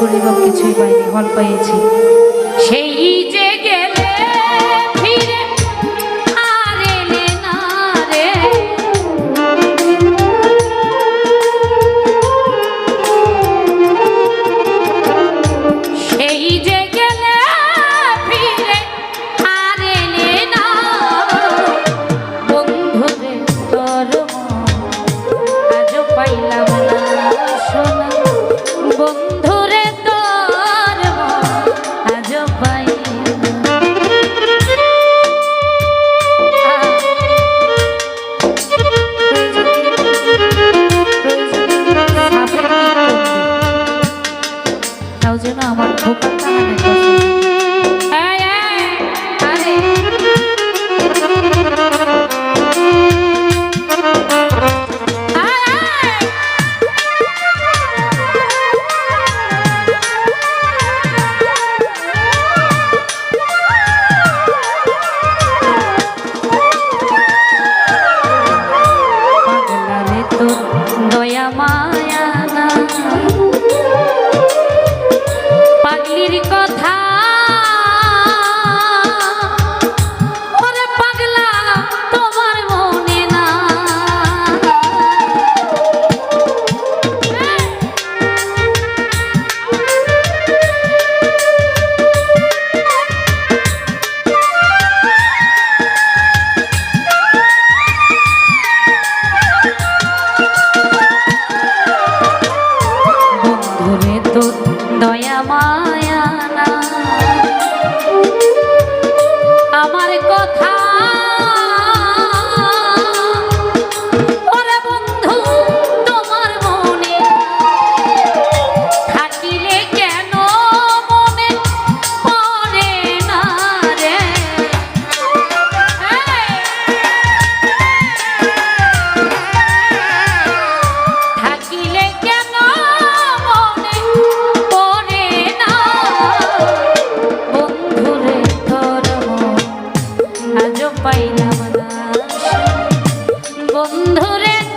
করিবার কিছুই পাইনি ফল পাইছি দূরে